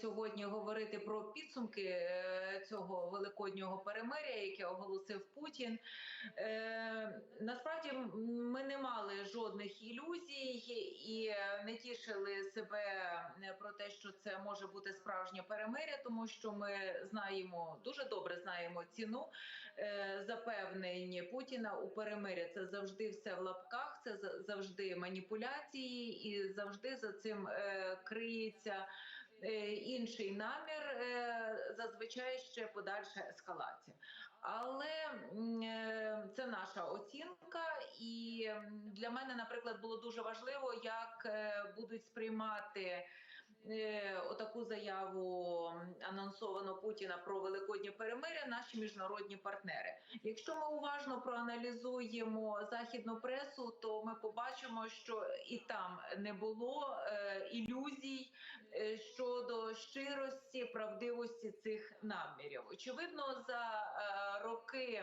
сьогодні говорити про підсумки е, цього великоднього перемиря, яке оголосив Путін. Е, Насправді ми не мали жодних ілюзій і не тішили себе е, про те, що це може бути справжнє перемиря, тому що ми знаємо дуже добре знаємо ціну запевнень Путіна у перемиря. Це завжди все в лапках, це завжди маніпуляції, і завжди за цим криється інший намір, е, зазвичай ще подальша ескалація. Але е, це наша оцінка, і для мене, наприклад, було дуже важливо, як е, будуть сприймати. е, Отаку заяву м, анонсовану Путіна про великоднє перемиря наші міжнародні партнери. Якщо ми уважно проаналізуємо західну пресу, то ми побачимо, що і там не було е, ілюзій е, щодо щирості, правдивості цих намірів. Очевидно, за е, роки.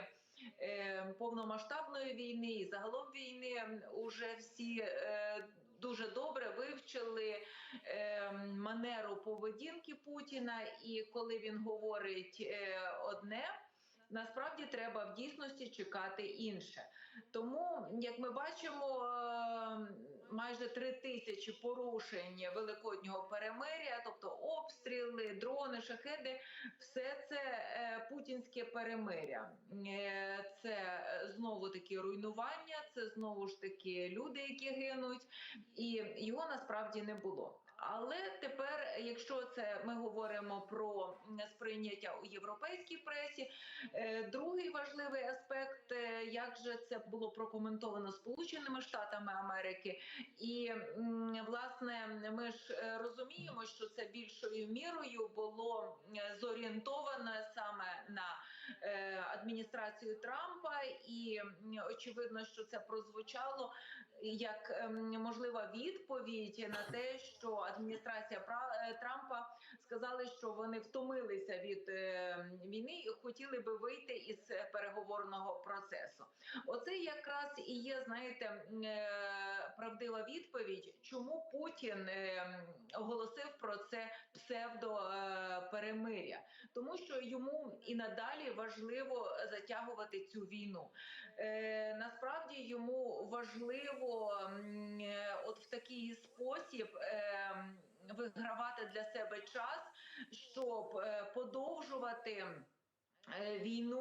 Повномасштабної війни і загалом війни уже всі дуже добре вивчили манеру поведінки Путіна, і коли він говорить е, одне, насправді треба в дійсності чекати інше. Тому, як ми бачимо, е, майже три тисячі порушень великоднього перемиря, тобто шахеди, все це е, путінське перемиря. Е, Це е, знову таки руйнування, це знову ж таки люди, які гинуть, і його насправді не було. Але тепер, якщо це ми говоримо про сприйняття у європейській пресі, другий важливий аспект, як же це було прокоментовано Сполученими Штатами Америки, і власне ми ж е, розуміємо, що це більшою мірою було е, зорієнтовано саме на е, адміністрацію Трампа, і очевидно, що це прозвучало як ем, можлива відповідь на те, що адміністрація е, Трампа сказали, що вони втомилися від е, війни і хотіли би вийти із переговорного процесу. Оце якраз і є, знаєте, е, правдива відповідь, чому Путін е, оголосив про це псевдо е, перемиря, тому що йому і надалі важливо затягувати цю війну. Е, насправді йому важливо е, от в такий спосіб. Е, Вигравати для себе час, щоб е, подовжувати е, війну.